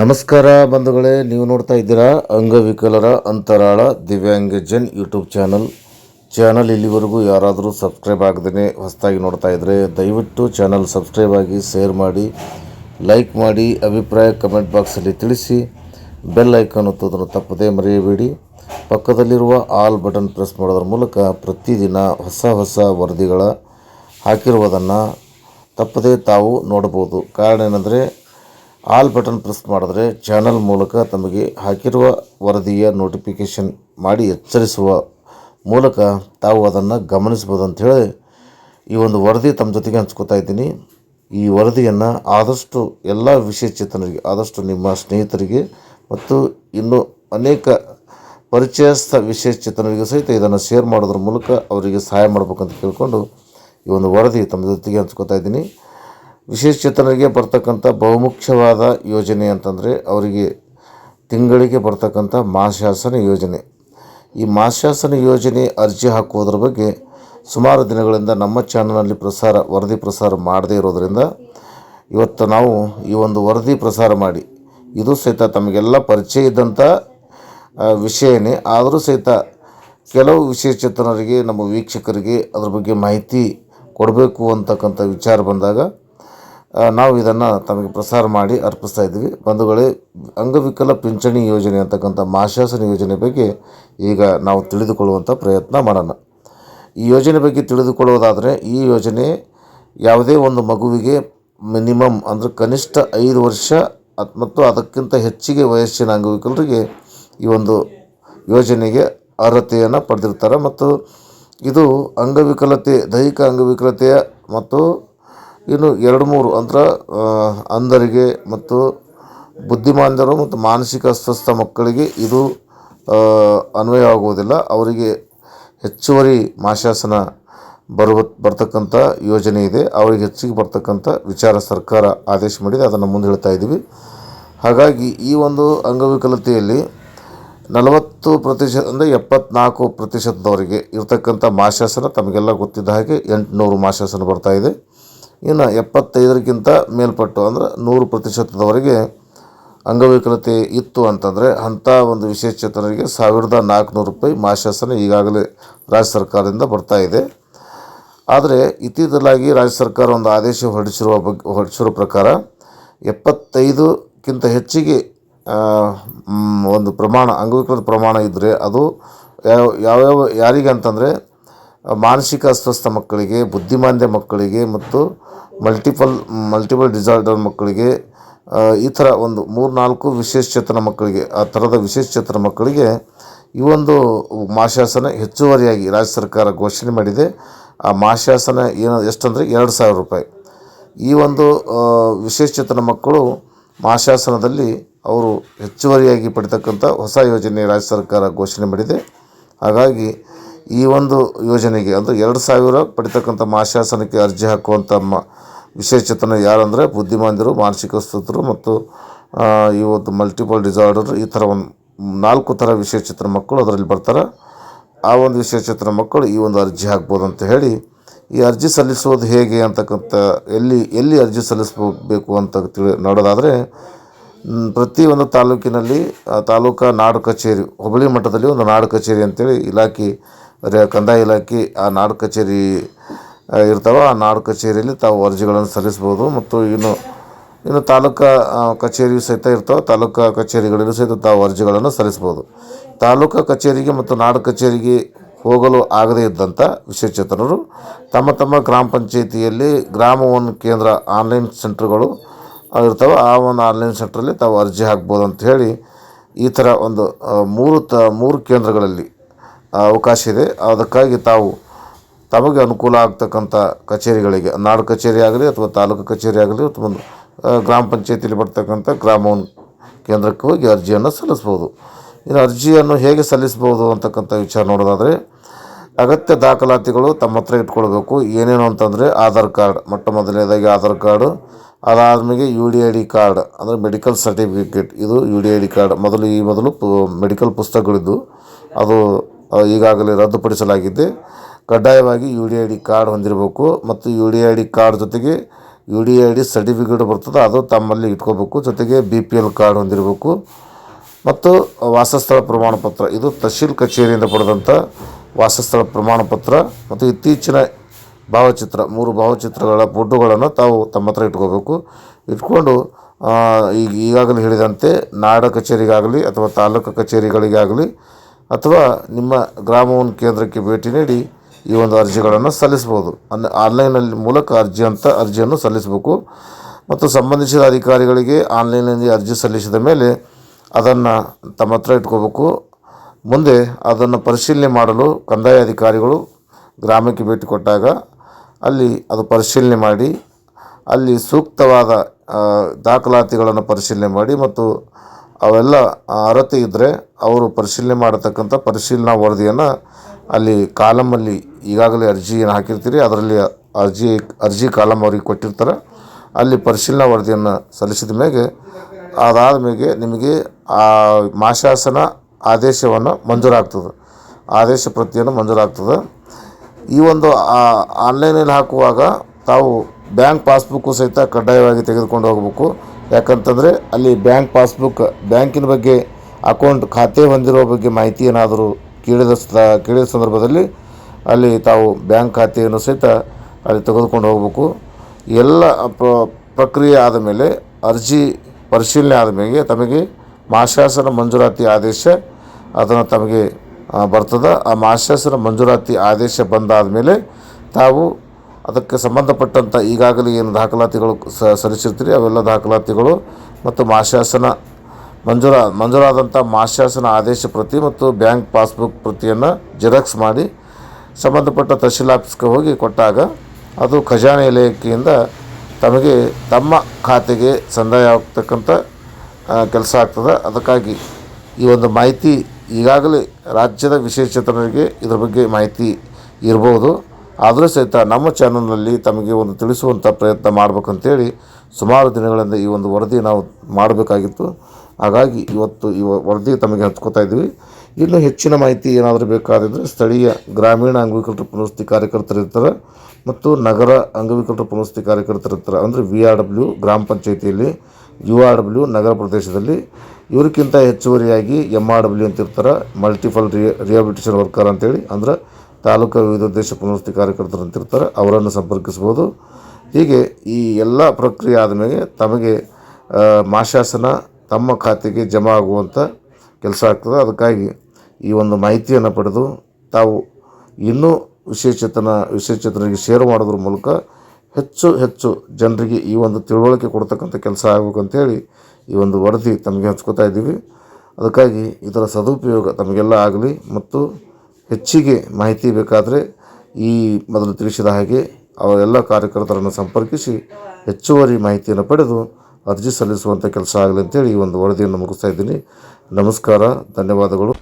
ನಮಸ್ಕಾರ ಬಂಧುಗಳೇ, ನೀವು ನೋಡ್ತಾ ಇದ್ದೀರಾ ಅಂಗವಿಕಲರ ಅಂತರಾಳ ದಿವ್ಯಾಂಗಜನ್ ಯೂಟ್ಯೂಬ್ ಚಾನಲ್. ಚಾನಲ್ ಇಲ್ಲಿವರೆಗೂ ಯಾರಾದರೂ ಸಬ್ಸ್ಕ್ರೈಬ್ ಆಗದೇ ಹೊಸದಾಗಿ ನೋಡ್ತಾ ಇದ್ದರೆ ದಯವಿಟ್ಟು ಚಾನಲ್ ಸಬ್ಸ್ಕ್ರೈಬ್ ಆಗಿ ಶೇರ್ ಮಾಡಿ, ಲೈಕ್ ಮಾಡಿ, ಅಭಿಪ್ರಾಯ ಕಮೆಂಟ್ ಬಾಕ್ಸಲ್ಲಿ ತಿಳಿಸಿ, ಬೆಲ್ ಐಕಾನ್ ಒತ್ತೋದನ್ನು ತಪ್ಪದೇ ಮರೆಯಬೇಡಿ. ಪಕ್ಕದಲ್ಲಿರುವ ಆಲ್ ಬಟನ್ ಪ್ರೆಸ್ ಮಾಡೋದ್ರ ಮೂಲಕ ಪ್ರತಿದಿನ ಹೊಸ ಹೊಸ ವರದಿಗಳ ಹಾಕಿರುವುದನ್ನು ತಪ್ಪದೇ ತಾವು ನೋಡಬಹುದು. ಕಾರಣ ಏನಂದರೆ ಆಲ್ ಬಟನ್ ಪ್ರೆಸ್ ಮಾಡಿದ್ರೆ ಚಾನಲ್ ಮೂಲಕ ತಮಗೆ ಹಾಕಿರುವ ವರದಿಯ ನೋಟಿಫಿಕೇಷನ್ ಮಾಡಿ ಎಚ್ಚರಿಸುವ ಮೂಲಕ ತಾವು ಅದನ್ನು ಗಮನಿಸ್ಬೋದು ಅಂಥೇಳಿ ಈ ಒಂದು ವರದಿ ತಮ್ಮ ಜೊತೆಗೆ ಹಂಚ್ಕೋತಾ ಇದ್ದೀನಿ. ಈ ವರದಿಯನ್ನು ಆದಷ್ಟು ಎಲ್ಲ ವಿಶೇಷಚೇತನರಿಗೆ ಆದಷ್ಟು ನಿಮ್ಮ ಸ್ನೇಹಿತರಿಗೆ ಮತ್ತು ಇನ್ನೂ ಅನೇಕ ಪರಿಚಯಸ್ಥ ವಿಶೇಷಚೇತನರಿಗೆ ಸಹಿತ ಇದನ್ನು ಶೇರ್ ಮಾಡೋದ್ರ ಮೂಲಕ ಅವರಿಗೆ ಸಹಾಯ ಮಾಡಬೇಕಂತ ಕೇಳಿಕೊಂಡು ಈ ಒಂದು ವರದಿ ತಮ್ಮ ಜೊತೆಗೆ ಹಂಚ್ಕೋತಾ ಇದ್ದೀನಿ. ವಿಶೇಷಚೇತನರಿಗೆ ಬರ್ತಕ್ಕಂಥ ಬಹುಮುಖ್ಯವಾದ ಯೋಜನೆ ಅಂತಂದರೆ ಅವರಿಗೆ ತಿಂಗಳಿಗೆ ಬರ್ತಕ್ಕಂಥ ಮಾಶಾಸನ ಯೋಜನೆ. ಈ ಮಾಶಾಸನ ಯೋಜನೆ ಅರ್ಜಿ ಹಾಕುವುದರ ಬಗ್ಗೆ ಸುಮಾರು ದಿನಗಳಿಂದ ನಮ್ಮ ಚಾನಲ್ನಲ್ಲಿ ಪ್ರಸಾರ, ವರದಿ ಪ್ರಸಾರ ಮಾಡದೇ ಇರೋದರಿಂದ ಇವತ್ತು ನಾವು ಈ ಒಂದು ವರದಿ ಪ್ರಸಾರ ಮಾಡಿ, ಇದು ಸಹಿತ ತಮಗೆಲ್ಲ ಪರಿಚಯ ಇದ್ದಂಥ ವಿಷಯನೇ. ಆದರೂ ಸಹಿತ ಕೆಲವು ವಿಶೇಷಚೇತನರಿಗೆ ನಮ್ಮ ವೀಕ್ಷಕರಿಗೆ ಅದ್ರ ಬಗ್ಗೆ ಮಾಹಿತಿ ಕೊಡಬೇಕು ಅಂತಕ್ಕಂಥ ವಿಚಾರ ಬಂದಾಗ ನಾವು ಇದನ್ನು ತಮಗೆ ಪ್ರಸಾರ ಮಾಡಿ ಅರ್ಪಿಸ್ತಾ ಇದ್ದೀವಿ. ಬಂಧುಗಳೇ, ಅಂಗವಿಕಲ ಪಿಂಚಣಿ ಯೋಜನೆ ಅಂತಕ್ಕಂಥ ಮಾಶಾಸನ ಯೋಜನೆ ಬಗ್ಗೆ ಈಗ ನಾವು ತಿಳಿದುಕೊಳ್ಳುವಂಥ ಪ್ರಯತ್ನ ಮಾಡೋಣ. ಈ ಯೋಜನೆ ಬಗ್ಗೆ ತಿಳಿದುಕೊಳ್ಳೋದಾದರೆ ಈ ಯೋಜನೆ ಯಾವುದೇ ಒಂದು ಮಗುವಿಗೆ ಮಿನಿಮಮ್ ಅಂದರೆ ಕನಿಷ್ಠ ಐದು ವರ್ಷ ಮತ್ತು ಅದಕ್ಕಿಂತ ಹೆಚ್ಚಿಗೆ ವಯಸ್ಸಿನ ಅಂಗವಿಕಲರಿಗೆ ಈ ಒಂದು ಯೋಜನೆಗೆ ಅರ್ಹತೆಯನ್ನು ಪಡೆದಿರ್ತಾರೆ. ಮತ್ತು ಇದು ಅಂಗವಿಕಲತೆ, ದೈಹಿಕ ಅಂಗವಿಕಲತೆಯ ಮತ್ತು ಇನ್ನು ಎರಡು ಮೂರು ಅಂದ್ರೆ ಅಂದರಿಗೆ ಮತ್ತು ಬುದ್ಧಿಮಾಂದ್ಯರು ಮತ್ತು ಮಾನಸಿಕ ಅಸ್ವಸ್ಥ ಮಕ್ಕಳಿಗೆ ಇದು ಅನ್ವಯ ಆಗುವುದಿಲ್ಲ ಅವರಿಗೆ ಹೆಚ್ಚುವರಿ ಮಾಶಾಸನ ಬರುವ, ಬರ್ತಕ್ಕಂಥ ಯೋಜನೆ ಇದೆ. ಅವರಿಗೆ ಹೆಚ್ಚಿಗೆ ಬರ್ತಕ್ಕಂಥ ವಿಚಾರ ಸರ್ಕಾರ ಆದೇಶ ಮಾಡಿದೆ. ಅದನ್ನು ಮುಂದೆ ಹೇಳ್ತಾ ಇದ್ದೀವಿ. ಹಾಗಾಗಿ ಈ ಒಂದು ಅಂಗವಿಕಲತೆಯಲ್ಲಿ ನಲವತ್ತು ಪ್ರತಿಶತ ಅಂದರೆ ಎಪ್ಪತ್ನಾಲ್ಕು ಪ್ರತಿಶತದವರಿಗೆ ಇರತಕ್ಕಂಥ ಮಾಶಾಸನ ತಮಗೆಲ್ಲ ಗೊತ್ತಿದ್ದ ಹಾಗೆ ಎಂಟುನೂರು ಮಾಶಾಸನ ಬರ್ತಾ ಇದೆ. ಇನ್ನು ಎಪ್ಪತ್ತೈದಕ್ಕಿಂತ ಮೇಲ್ಪಟ್ಟು ಅಂದರೆ ನೂರು ಪ್ರತಿಶತದವರೆಗೆ ಅಂಗವಿಕಲತೆ ಇತ್ತು ಅಂತಂದರೆ ಅಂಥ ಒಂದು ವಿಶೇಷಚೇತನರಿಗೆ ಸಾವಿರದ ನಾಲ್ಕುನೂರು ರೂಪಾಯಿ ಮಾಶಾಸನ ಈಗಾಗಲೇ ರಾಜ್ಯ ಸರ್ಕಾರದಿಂದ ಬರ್ತಾ ಇದೆ. ಆದರೆ ಇತ್ತೀಚಲಾಗಿ ರಾಜ್ಯ ಸರ್ಕಾರ ಒಂದು ಆದೇಶ ಹೊರಡಿಸಿರುವ ಬಗ್ಗೆ ಹೊರಡಿಸಿರುವ ಪ್ರಕಾರ ಎಪ್ಪತ್ತೈದಕ್ಕಿಂತ ಹೆಚ್ಚಿಗೆ ಒಂದು ಪ್ರಮಾಣ ಅಂಗವಿಕಲದ ಪ್ರಮಾಣ ಇದ್ದರೆ ಅದು ಯಾವ ಯಾವ್ಯಾವ ಯಾರಿಗೆ ಅಂತಂದರೆ ಮಾನಸಿಕ ಅಸ್ವಸ್ಥ ಮಕ್ಕಳಿಗೆ, ಬುದ್ಧಿಮಾಂದ್ಯ ಮಕ್ಕಳಿಗೆ ಮತ್ತು ಮಲ್ಟಿಪಲ್ ಮಲ್ಟಿಪಲ್ ಡಿಸಾರ್ಡರ್ ಮಕ್ಕಳಿಗೆ ಈ ಥರ ಒಂದು ಮೂರು ನಾಲ್ಕು ವಿಶೇಷಚೇತನ ಮಕ್ಕಳಿಗೆ, ಆ ಥರದ ವಿಶೇಷಚೇತನ ಮಕ್ಕಳಿಗೆ ಈ ಒಂದು ಮಾಶಾಸನ ಹೆಚ್ಚುವರಿಯಾಗಿ ರಾಜ್ಯ ಸರ್ಕಾರ ಘೋಷಣೆ ಮಾಡಿದೆ. ಆ ಮಾಶಾಸನ ಏನು, ಎಷ್ಟಂದರೆ ಎರಡು ಸಾವಿರ ರೂಪಾಯಿ. ಈ ಒಂದು ವಿಶೇಷ ವಿಶೇಷಚೇತನ ಮಕ್ಕಳು ಮಾಶಾಸನದಲ್ಲಿ ಅವರು ಹೆಚ್ಚುವರಿಯಾಗಿ ಪಡಿತಕ್ಕಂಥ ಹೊಸ ಯೋಜನೆ ರಾಜ್ಯ ಸರ್ಕಾರ ಘೋಷಣೆ ಮಾಡಿದೆ. ಹಾಗಾಗಿ ಈ ಒಂದು ಯೋಜನೆಗೆ ಅಂದರೆ ಎರಡು ಸಾವಿರ ಪಡಿತಕ್ಕಂಥ ಮಾಶಾಸನಕ್ಕೆ ಅರ್ಜಿ ಹಾಕುವಂಥ ಮ ವಿಶೇಷತನ ಯಾರಂದರೆ ಬುದ್ಧಿಮಾಂದ್ಯರು, ಮಾನಸಿಕ ಸ್ಥಿತರು ಮತ್ತು ಈ ಒಂದು ಮಲ್ಟಿಪಲ್ ಡಿಸಾರ್ಡರ್ ಈ ಥರ ಒಂದು ನಾಲ್ಕು ಥರ ವಿಶೇಷತನ ಮಕ್ಕಳು ಅದರಲ್ಲಿ ಬರ್ತಾರೆ. ಆ ಒಂದು ವಿಶೇಷತನ ಮಕ್ಕಳು ಈ ಒಂದು ಅರ್ಜಿ ಹಾಕ್ಬೋದು ಅಂತ ಹೇಳಿ, ಈ ಅರ್ಜಿ ಸಲ್ಲಿಸುವುದು ಹೇಗೆ ಅಂತಕ್ಕಂಥ, ಎಲ್ಲಿ ಎಲ್ಲಿ ಅರ್ಜಿ ಸಲ್ಲಿಸಬೇಕು ಅಂತ ತಿಳಿ ನೋಡೋದಾದರೆ ಪ್ರತಿಯೊಂದು ತಾಲೂಕಿನಲ್ಲಿ ತಾಲೂಕಾ ನಾಡು ಕಚೇರಿ, ಹುಬ್ಬಳ್ಳಿ ಮಟ್ಟದಲ್ಲಿ ಒಂದು ನಾಡು ಕಚೇರಿ ಅಂತೇಳಿ ಇಲಾಖೆ ಕಂದಾಯ ಇಲಾಖೆ ಆ ನಾಡು ಕಚೇರಿ ಇರ್ತಾವೆ ಆ ನಾಡು ಕಚೇರಿಯಲ್ಲಿ ತಾವು ಅರ್ಜಿಗಳನ್ನು ಸಲ್ಲಿಸ್ಬೋದು ಮತ್ತು ಇನ್ನು ಇನ್ನು ತಾಲೂಕಾ ಕಚೇರಿಯು ಕಚೇರಿ ಸಹಿತ ಇರ್ತಾವೆ, ತಾಲೂಕಾ ಕಚೇರಿಗಳಲ್ಲಿ ಸಹಿತ ತಾವು ಅರ್ಜಿಗಳನ್ನು ಸಲ್ಲಿಸ್ಬೋದು. ತಾಲೂಕಾ ಕಚೇರಿಗೆ ಮತ್ತು ನಾಡು ಕಚೇರಿಗೆ ಹೋಗಲು ಆಗದೇ ಇದ್ದಂಥ ವಿಶೇಷಚೇತನರು ತಮ್ಮ ತಮ್ಮ ಗ್ರಾಮ ಪಂಚಾಯಿತಿಯಲ್ಲಿ ಗ್ರಾಮ ಒನ್ ಕೇಂದ್ರ ಆನ್ಲೈನ್ ಸೆಂಟ್ರ್ಗಳು ಇರ್ತವೆ, ಆ ಒಂದು ಆನ್ಲೈನ್ ಸೆಂಟ್ರಲ್ಲಿ ತಾವು ಅರ್ಜಿ ಹಾಕ್ಬೋದು ಅಂತ ಹೇಳಿ ಈ ಥರ ಒಂದು ಮೂರು ತ, ಮೂರು ಕೇಂದ್ರಗಳಲ್ಲಿ ಅವಕಾಶ ಇದೆ. ಅದಕ್ಕಾಗಿ ತಾವು ತಮಗೆ ಅನುಕೂಲ ಆಗ್ತಕ್ಕಂಥ ಕಚೇರಿಗಳಿಗೆ, ನಾಡು ಕಚೇರಿ ಆಗಲಿ ಅಥವಾ ತಾಲೂಕು ಕಚೇರಿ ಆಗಲಿ ಅಥವಾ ಗ್ರಾಮ ಪಂಚಾಯತಿಯಲ್ಲಿ ಬರ್ತಕ್ಕಂಥ ಗ್ರಾಮ ಕೇಂದ್ರಕ್ಕೆ ಹೋಗಿ ಅರ್ಜಿಯನ್ನು ಸಲ್ಲಿಸ್ಬೋದು. ಇನ್ನು ಅರ್ಜಿಯನ್ನು ಹೇಗೆ ಸಲ್ಲಿಸ್ಬೋದು ಅಂತಕ್ಕಂಥ ವಿಚಾರ ನೋಡೋದಾದರೆ, ಅಗತ್ಯ ದಾಖಲಾತಿಗಳು ತಮ್ಮ ಹತ್ರ ಇಟ್ಕೊಳ್ಬೇಕು. ಏನೇನು ಅಂತಂದರೆ ಆಧಾರ್ ಕಾರ್ಡ್, ಮೊಟ್ಟ ಮೊದಲನೇದಾಗಿ ಆಧಾರ್ ಕಾರ್ಡು ಅದಾದಮೇಲೆ U D I D card, ಅಂದರೆ ಮೆಡಿಕಲ್ ಸರ್ಟಿಫಿಕೇಟ್. ಇದು U D I D card. ಮೊದಲು ಈ ಮೊದಲು ಪು, ಮೆಡಿಕಲ್ ಪುಸ್ತಕಗಳಿದ್ದು, ಅದು ಈಗಾಗಲೇ ರದ್ದುಪಡಿಸಲಾಗಿದೆ. ಕಡ್ಡಾಯವಾಗಿ U D I D card ಹೊಂದಿರಬೇಕು ಮತ್ತು U D I D card ಜೊತೆಗೆ U D I D certificate ಬರ್ತದೆ, ಅದು ತಮ್ಮಲ್ಲಿ ಇಟ್ಕೋಬೇಕು. ಜೊತೆಗೆ ಬಿ ಪಿ ಎಲ್ ಕಾರ್ಡ್ ಹೊಂದಿರಬೇಕು. ಮತ್ತು ವಾಸಸ್ಥಳ ಪ್ರಮಾಣ ಪತ್ರ, ಇದು ತಹಶೀಲ್ ಕಚೇರಿಯಿಂದ ಪಡೆದಂಥ ವಾಸಸ್ಥಳ ಪ್ರಮಾಣ ಪತ್ರ. ಮತ್ತು ಇತ್ತೀಚಿನ ಭಾವಚಿತ್ರ, ಮೂರು ಭಾವಚಿತ್ರಗಳ ಫೋಟೋಗಳನ್ನು ತಾವು ತಮ್ಮ ಹತ್ರ ಇಟ್ಕೋಬೇಕು. ಇಟ್ಕೊಂಡು ಈಗ ಈಗಾಗಲೇ ಹೇಳಿದಂತೆ ನಾಡ ಕಚೇರಿಗಾಗಲಿ ಅಥವಾ ತಾಲೂಕು ಕಚೇರಿಗಳಿಗಾಗಲಿ ಅಥವಾ ನಿಮ್ಮ ಗ್ರಾಮವನ್ನು ಕೇಂದ್ರಕ್ಕೆ ಭೇಟಿ ನೀಡಿ ಈ ಒಂದು ಅರ್ಜಿಗಳನ್ನು ಸಲ್ಲಿಸ್ಬೋದು ಅನ್ ಆನ್ಲೈನಲ್ಲಿ ಮೂಲಕ ಅರ್ಜಿ ಅಂತ ಅರ್ಜಿಯನ್ನು ಸಲ್ಲಿಸಬೇಕು. ಮತ್ತು ಸಂಬಂಧಿಸಿದ ಅಧಿಕಾರಿಗಳಿಗೆ ಆನ್ಲೈನಲ್ಲಿ ಅರ್ಜಿ ಸಲ್ಲಿಸಿದ ಮೇಲೆ ಅದನ್ನು ತಮ್ಮ ಹತ್ರ ಇಟ್ಕೋಬೇಕು. ಮುಂದೆ ಅದನ್ನು ಪರಿಶೀಲನೆ ಮಾಡಲು ಕಂದಾಯ ಅಧಿಕಾರಿಗಳು ಗ್ರಾಮಕ್ಕೆ ಭೇಟಿ ಕೊಟ್ಟಾಗ ಅಲ್ಲಿ ಅದು ಪರಿಶೀಲನೆ ಮಾಡಿ, ಅಲ್ಲಿ ಸೂಕ್ತವಾದ ದಾಖಲಾತಿಗಳನ್ನು ಪರಿಶೀಲನೆ ಮಾಡಿ ಮತ್ತು ಅವೆಲ್ಲ ಅರ್ಹತೆ ಇದ್ದರೆ ಅವರು ಪರಿಶೀಲನೆ ಮಾಡತಕ್ಕಂಥ ಪರಿಶೀಲನಾ ವರದಿಯನ್ನು ಅಲ್ಲಿ ಕಾಲಮಲ್ಲಿ ಈಗಾಗಲೇ ಅರ್ಜಿ ಏನು ಹಾಕಿರ್ತೀರಿ. ಅದರಲ್ಲಿ ಅರ್ಜಿ ಅರ್ಜಿ ಕಾಲಮ್ ಅವ್ರಿಗೆ ಕೊಟ್ಟಿರ್ತಾರೆ. ಅಲ್ಲಿ ಪರಿಶೀಲನಾ ವರದಿಯನ್ನು ಸಲ್ಲಿಸಿದ ಮೇಲೆ ಅದಾದ ಮೇಲೆ ನಿಮಗೆ ಆ ಮಾಶಾಸನ ಆದೇಶವನ್ನು ಮಂಜೂರಾಗ್ತದೆ. ಆದೇಶ ಪ್ರತಿಯನ್ನು ಮಂಜೂರಾಗ್ತದೆ. ಈ ಒಂದು ಆನ್ಲೈನಲ್ಲಿ ಹಾಕುವಾಗ ತಾವು ಬ್ಯಾಂಕ್ ಪಾಸ್ಬುಕ್ಕು ಸಹಿತ ಕಡ್ಡಾಯವಾಗಿ ತೆಗೆದುಕೊಂಡು ಹೋಗಬೇಕು. ಯಾಕಂತಂದರೆ ಅಲ್ಲಿ ಬ್ಯಾಂಕ್ ಪಾಸ್ಬುಕ್, ಬ್ಯಾಂಕಿನ ಬಗ್ಗೆ ಅಕೌಂಟ್ ಖಾತೆ ಹೊಂದಿರುವ ಬಗ್ಗೆ ಮಾಹಿತಿ ಏನಾದರೂ ಕೇಳಿದ ಕೇಳಿದ ಸಂದರ್ಭದಲ್ಲಿ ಅಲ್ಲಿ ತಾವು ಬ್ಯಾಂಕ್ ಖಾತೆಯನ್ನು ಸಹಿತ ಅಲ್ಲಿ ತೆಗೆದುಕೊಂಡು ಹೋಗಬೇಕು. ಎಲ್ಲ ಪ್ರಕ್ರಿಯೆ ಆದ ಮೇಲೆ, ಅರ್ಜಿ ಪರಿಶೀಲನೆ ಆದ ಮೇಲೆ ತಮಗೆ ಮಾಶಾಸನ ಮಂಜೂರಾತಿ ಆದೇಶ ಅದನ್ನು ತಮಗೆ ಬರ್ತದೆ. ಆ ಮಾಶಾಸನ ಮಂಜೂರಾತಿ ಆದೇಶ ಬಂದಾದ ಮೇಲೆ ತಾವು ಅದಕ್ಕೆ ಸಂಬಂಧಪಟ್ಟಂಥ ಈಗಾಗಲೇ ಏನು ದಾಖಲಾತಿಗಳು ಸಲ್ಲಿಸಿರ್ತೀರಿ, ಅವೆಲ್ಲ ದಾಖಲಾತಿಗಳು ಮತ್ತು ಮಾಶಾಸನ ಮಂಜೂರ ಮಂಜೂರಾದಂಥ ಮಾಶಾಸನ ಆದೇಶ ಪ್ರತಿ ಮತ್ತು ಬ್ಯಾಂಕ್ ಪಾಸ್ಬುಕ್ ಪ್ರತಿಯನ್ನು ಜೆರಾಕ್ಸ್ ಮಾಡಿ ಸಂಬಂಧಪಟ್ಟ ತಹಶೀಲ್ ಆಫೀಸ್ಗೆ ಹೋಗಿ ಕೊಟ್ಟಾಗ ಅದು ಖಜಾನೆ ಇಲಾಖೆಯಿಂದ ತಮಗೆ ತಮ್ಮ ಖಾತೆಗೆ ಸಂದಾಯ ಆಗ್ತಕ್ಕಂಥ ಕೆಲಸ ಆಗ್ತದೆ. ಅದಕ್ಕಾಗಿ ಈ ಒಂದು ಮಾಹಿತಿ ಈಗಾಗಲೇ ರಾಜ್ಯದ ವಿಶೇಷತನರಿಗೆ ಇದರ ಬಗ್ಗೆ ಮಾಹಿತಿ ಇರ್ಬೋದು. ಆದರೂ ಸಹಿತ ನಮ್ಮ ಚಾನಲ್ನಲ್ಲಿ ತಮಗೆ ಒಂದು ತಿಳಿಸುವಂಥ ಪ್ರಯತ್ನ ಮಾಡಬೇಕಂತೇಳಿ ಸುಮಾರು ದಿನಗಳಿಂದ ಈ ಒಂದು ವರದಿ ನಾವು ಮಾಡಬೇಕಾಗಿತ್ತು. ಹಾಗಾಗಿ ಇವತ್ತು ಈ ವರದಿ ತಮಗೆ ಹಂಚ್ಕೋತಾ ಇದ್ದೀವಿ ಇನ್ನೂ ಹೆಚ್ಚಿನ ಮಾಹಿತಿ ಏನಾದರೂ ಬೇಕಾದಿದ್ದರೆ ಸ್ಥಳೀಯ ಗ್ರಾಮೀಣ ಅಂಗವಿಕಲರ ಪುನರ್ವಸತಿ ಕಾರ್ಯಕರ್ತರು ಇರ್ತಾರೆ ಮತ್ತು ನಗರ ಅಂಗವಿಕಲರ ಪುನರ್ವಸತಿ ಕಾರ್ಯಕರ್ತರು ಇರ್ತಾರೆ ಅಂದರೆ ವಿ ಆರ್ ಡಬ್ಲ್ಯೂ ಗ್ರಾಮ ಪಂಚಾಯಿತಿಯಲ್ಲಿ, ಯು ಆರ್ ಡಬ್ಲ್ಯೂ ನಗರ ಪ್ರದೇಶದಲ್ಲಿ ಇವರಿಗಿಂತ ಹೆಚ್ಚುವರಿಯಾಗಿ ಎಂ ಆರ್ ಡಬ್ಲ್ಯೂ ಅಂತ ಇರ್ತಾರೆ ಮಲ್ಟಿಪಲ್ ರಿಯ ರಿಹಾಬಿಲಿಟೇಷನ್ ವರ್ಕರ್ ಅಂತೇಳಿ ಅಂದ್ರೆ ತಾಲೂಕು ವಿವಿಧ ಉದ್ದೇಶ ಪುನರ್ವಸತಿ ಕಾರ್ಯಕರ್ತರು ಅಂತ ಇರ್ತಾರೆ ಅವರನ್ನು ಸಂಪರ್ಕಿಸ್ಬೋದು ಹೀಗೆ ಈ ಎಲ್ಲ ಪ್ರಕ್ರಿಯೆ ಆದಮೇಲೆ ತಮಗೆ ಮಾಶಾಸನ ತಮ್ಮ ಖಾತೆಗೆ ಜಮಾ ಆಗುವಂಥ ಕೆಲಸ ಆಗ್ತದೆ. ಅದಕ್ಕಾಗಿ ಈ ಒಂದು ಮಾಹಿತಿಯನ್ನು ಪಡೆದು ತಾವು ಇನ್ನೂ ವಿಶೇಷತನ, ವಿಶೇಷತನರಿಗೆ ಶೇರ್ ಮಾಡೋದ್ರ ಮೂಲಕ ಹೆಚ್ಚು ಹೆಚ್ಚು ಜನರಿಗೆ ಈ ಒಂದು ತಿಳುವಳಿಕೆ ಕೊಡ್ತಕ್ಕಂಥ ಕೆಲಸ ಆಗಬೇಕಂತೇಳಿ ಈ ಒಂದು ವರದಿ ತಮಗೆ ಹಂಚ್ಕೋತಾ ಇದ್ದೀವಿ. ಅದಕ್ಕಾಗಿ ಇದರ ಸದುಪಯೋಗ ತಮಗೆಲ್ಲ ಆಗಲಿ ಮತ್ತು ಹೆಚ್ಚಿಗೆ ಮಾಹಿತಿ ಬೇಕಾದರೆ ಈ ಮೊದಲು ತಿಳಿಸಿದ ಹಾಗೆ ಅವರೆಲ್ಲ ಕಾರ್ಯಕರ್ತರನ್ನು ಸಂಪರ್ಕಿಸಿ ಹೆಚ್ಚುವರಿ ಮಾಹಿತಿಯನ್ನು ಪಡೆದು ಅರ್ಜಿ ಸಲ್ಲಿಸುವಂಥ ಕೆಲಸ ಆಗಲಿ ಅಂತೇಳಿ ಈ ಒಂದು ವರದಿಯನ್ನು ಮುಗಿಸ್ತಾ ಇದ್ದೀನಿ. ನಮಸ್ಕಾರ, ಧನ್ಯವಾದಗಳು.